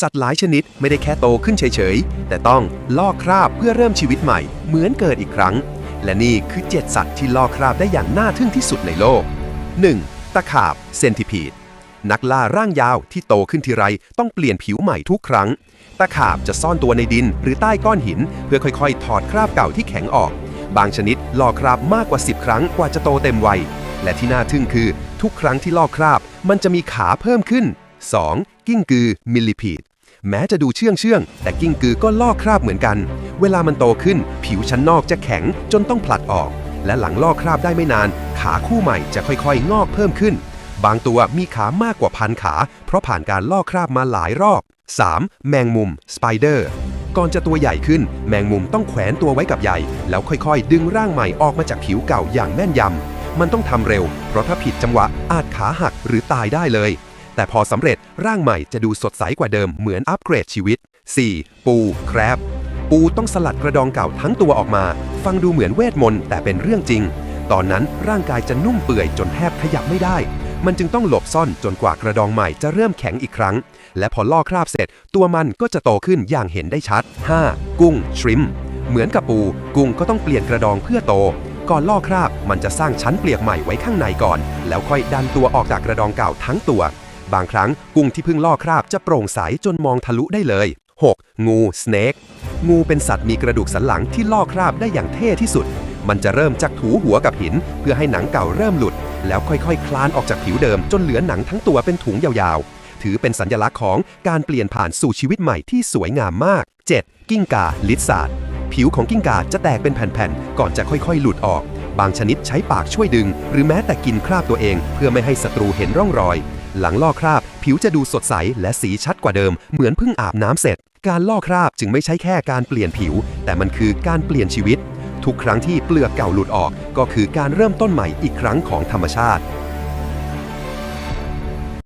สัตว์หลายชนิดไม่ได้แค่โตขึ้นเฉยๆ แต่ต้องลอกคราบเพื่อเริ่มชีวิตใหม่ เหมือนเกิดอีกครั้ง และนี่คือ 7 สัตว์ที่ลอกคราบได้อย่างน่าทึ่งที่สุดในโลก 1. ตะขาบเซนติพีดนักล่าร่างยาวที่โตขึ้นทีไรต้องเปลี่ยนผิวใหม่ทุกครั้ง ตะขาบจะซ่อนตัวในดินหรือใต้ก้อนหิน เพื่อค่อยๆ ถอดคราบเก่าที่แข็งออก บางชนิดลอกคราบมากกว่า 10 ครั้งกว่าจะโตเต็มวัยและที่น่าทึ่งคือ ทุกครั้งที่ลอกคราบ มันจะมีขาเพิ่มขึ้น 2. กิ้งกือมิลลิพีดแม้จะดูเชื่องเชื่องแต่กิ้งกือก็ลอกคราบเหมือนกัน เวลามันโตขึ้น ผิวชั้นนอกจะแข็งจนต้องผลัดออก และหลังลอกคราบได้ไม่นาน ขาคู่ใหม่จะค่อยๆ งอกเพิ่มขึ้น บางตัวมีขามากกว่าพันขา เพราะผ่านการลอกคราบมาหลายรอบ 3. แมงมุมสไปเดอร์ก่อนจะตัวใหญ่ขึ้น แมงมุมต้องแขวนตัวไว้กับใยแล้วค่อยๆ ดึงร่างใหม่ออกมาจากผิวเก่าอย่างแม่นยำมันต้องทำเร็ว เพราะถ้าผิดจังหวะอาจขาหักหรือตายได้เลย แต่พอสำเร็จร่างใหม่จะดูสดใสกว่าเดิมเหมือนอัปเกรดชีวิต 4. ปูแครบปูต้องสลัดกระดองเก่าทั้งตัวออกมา ฟังดูเหมือนเวทมนต์แต่เป็นเรื่องจริง ตอนนั้นร่างกายจะนุ่มเปื่อยจนแทบขยับไม่ได้ มันจึงต้องหลบซ่อนจนกว่ากระดองใหม่จะเริ่มแข็งอีกครั้ง และพอลอกคราบเสร็จ ตัวมันก็จะโตขึ้นอย่างเห็นได้ชัด 5. กุ้งชริมเหมือนกับปู กุ้งก็ต้องเปลี่ยนกระดองเพื่อโตก่อนลอกคราบมันจะสร้างชั้นเปลือกใหม่ไว้ข้างในก่อน แล้วค่อยดันตัวออกจากกระดองเก่าทั้งตัว บางครั้งกุ้งที่เพิ่งลอกคราบจะโปร่งใสจนมองทะลุได้เลย 6. งูสเนกงูเป็นสัตว์มีกระดูกสันหลังที่ลอกคราบได้อย่างเท่ที่สุด มันจะเริ่มจากถูหัวกับหิน เพื่อให้หนังเก่าเริ่มหลุด แล้วค่อยๆคลานออกจากผิวเดิมจนเหลือหนังทั้งตัวเป็นถุงยาวๆ ถือเป็นสัญลักษณ์ของการเปลี่ยนผ่านสู่ชีวิตใหม่ที่สวยงามมาก 7. กิ้งกาลิซาร์ดผิวของกิ้งก่าจะแตกเป็นแผ่นๆ ก่อนจะค่อยๆ หลุดออก บางชนิดใช้ปากช่วยดึง หรือแม้แต่กินคราบตัวเอง เพื่อไม่ให้ศัตรูเห็นร่องรอย หลังลอกคราบ ผิวจะดูสดใสและสีชัดกว่าเดิม เหมือนเพิ่งอาบน้ำเสร็จ การลอกคราบจึงไม่ใช่แค่การเปลี่ยนผิว แต่มันคือการเปลี่ยนชีวิต ทุกครั้งที่เปลือกเก่าหลุดออก ก็คือการเริ่มต้นใหม่อีกครั้งของธรรมชาติ